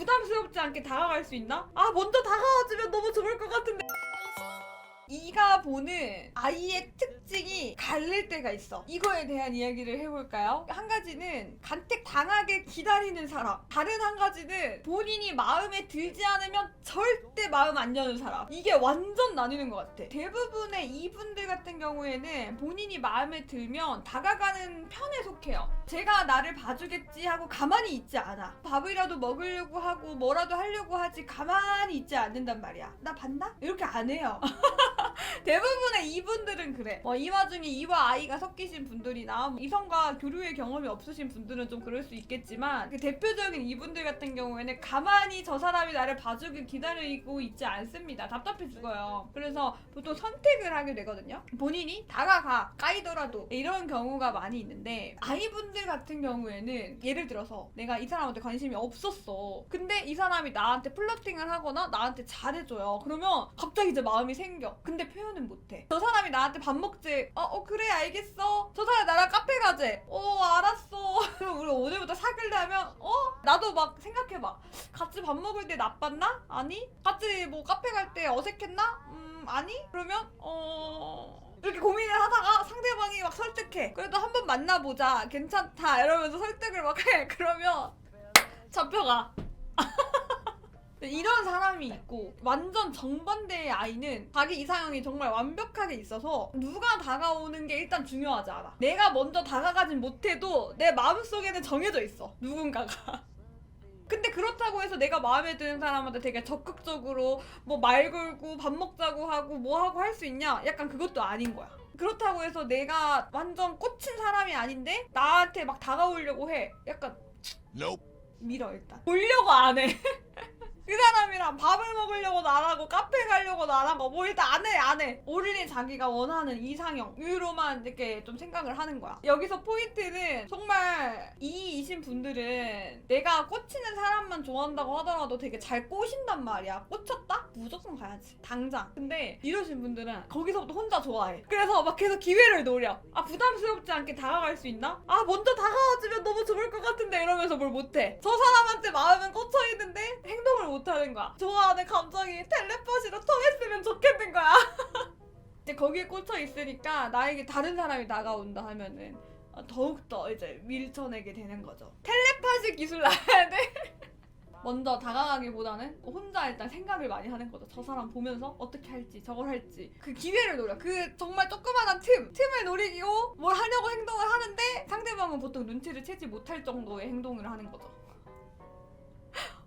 부담스럽지 않게 다가갈 수 있나? 아 먼저 다가와주면 너무 좋을 것 같은데 이가 보는 아이의 특징이 갈릴 때가 있어. 이거에 대한 이야기를 해볼까요? 한 가지는 간택 당하게 기다리는 사람. 다른 한 가지는 본인이 마음에 들지 않으면 절대 마음 안 여는 사람. 이게 완전 나뉘는 것 같아. 대부분의 이분들 같은 경우에는 본인이 마음에 들면 다가가는 편에 속해요. 제가 나를 봐주겠지 하고 가만히 있지 않아. 밥이라도 먹으려고 하고 뭐라도 하려고 하지 가만히 있지 않는단 말이야. 나 봤나? 이렇게 안 해요. 대부분의 이분들은 그래. 뭐이 와중에 이와 아이가 섞이신 분들이나 뭐 이성과 교류의 경험이 없으신 분들은 좀 그럴 수 있겠지만 그 대표적인 이분들 같은 경우에는 가만히 저 사람이 나를 봐주길 기다리고 있지 않습니다. 답답해 죽어요. 그래서 보통 선택을 하게 되거든요. 본인이 다가가 까이더라도 이런 경우가 많이 있는데 아이분들 같은 경우에는 예를 들어서 내가 이 사람한테 관심이 없었어. 근데 이 사람이 나한테 플러팅을 하거나 나한테 잘해줘요. 그러면 갑자기 이제 마음이 생겨. 근데 표현 은 못해. 저 사람이 나한테 밥 먹지. 어, 어 그래 알겠어. 저 사람 나랑 카페 가재. 어 알았어. 우리 오늘부터 사귀려면 어 나도 막 생각해 봐. 같이 밥 먹을 때 나빴나? 아니. 같이 뭐 카페 갈 때 어색했나? 음 아니. 그러면 어. 이렇게 고민을 하다가 상대방이 막 설득해. 그래도 한번 만나보자. 괜찮다. 이러면서 설득을 막 해. 그러면 잡혀가. 사람이 있고 완전 정반대의 아이는 자기 이상형이 정말 완벽하게 있어서 누가 다가오는 게 일단 중요하지 않아. 내가 먼저 다가가진 못해도 내 마음속에는 정해져 있어. 누군가가. 근데 그렇다고 해서 내가 마음에 드는 사람한테 되게 적극적으로 뭐 말 걸고 밥 먹자고 하고 뭐 하고 할 수 있냐? 약간 그것도 아닌 거야. 그렇다고 해서 내가 완전 꽂힌 사람이 아닌데 나한테 막 다가오려고 해. 약간 Nope. 밀어 일단. 보려고 안 해. 그 사람이랑 밥을 먹으려고 나가고 카페 가려고 나가고 뭐 일단 안 해 안 해. 올인이 자기가 원하는 이상형 위로만 이렇게 좀 생각을 하는 거야. 여기서 포인트는 정말 이이신 분들은 내가 꽂히는 사람만 좋아한다고 하더라도 되게 잘 꼬신단 말이야. 꽂혔다? 무조건 가야지. 당장. 근데 이러신 분들은 거기서부터 혼자 좋아해. 그래서 막 계속 기회를 노려. 아 부담스럽지 않게 다가갈 수 있나? 아 먼저 다가와주면 너무 좋을 것 같은데 이러면서 뭘 못해. 저 사람한테 마음은 꽂혀 있는데 행동을 못 하는 거야. 좋아하는 감정이 텔레파시로 통했으면 좋겠는 거야. 이제 거기에 꽂혀 있으니까 나에게 다른 사람이 다가온다 하면은 어, 더욱더 이제 밀쳐내게 되는 거죠. 텔레파시 기술 나야 돼. 먼저 다가가기보다는 혼자 일단 생각을 많이 하는 거죠. 저 사람 보면서 어떻게 할지, 저걸 할지. 그 기회를 노려. 그 정말 조그마한 틈, 틈을 노리고 뭘 하려고 행동을 하는데 상대방은 보통 눈치를 채지 못할 정도의 행동을 하는 거죠.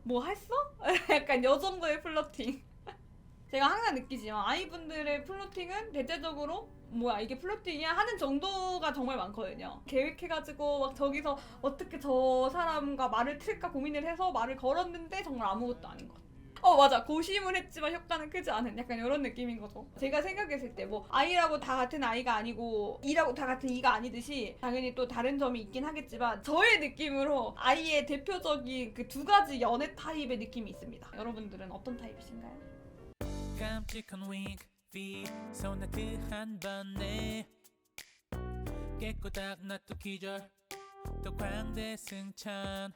뭐 했어? 약간 요 정도의 플러팅. 제가 항상 느끼지만 아이분들의 플러팅은 대체적으로 뭐야 이게 플러팅이야 하는 정도가 정말 많거든요. 계획해가지고 막 저기서 어떻게 저 사람과 말을 틀까 고민을 해서 말을 걸었는데 정말 아무것도 아닌 것. 어 맞아 고심을 했지만 효과는 크지 않은 약간 이런 느낌인 거죠. 제가 생각했을 때 뭐 아이라고 다 같은 아이가 아니고 이라고 다 같은 이가 아니듯이 당연히 또 다른 점이 있긴 하겠지만 저의 느낌으로 아이의 대표적인 그 두 가지 연애 타입의 느낌이 있습니다. 여러분들은 어떤 타입이신가요? 깜찍한 윙크 피 소나트 한 번에 깨꼬닥 나또 기절 또 광대 승천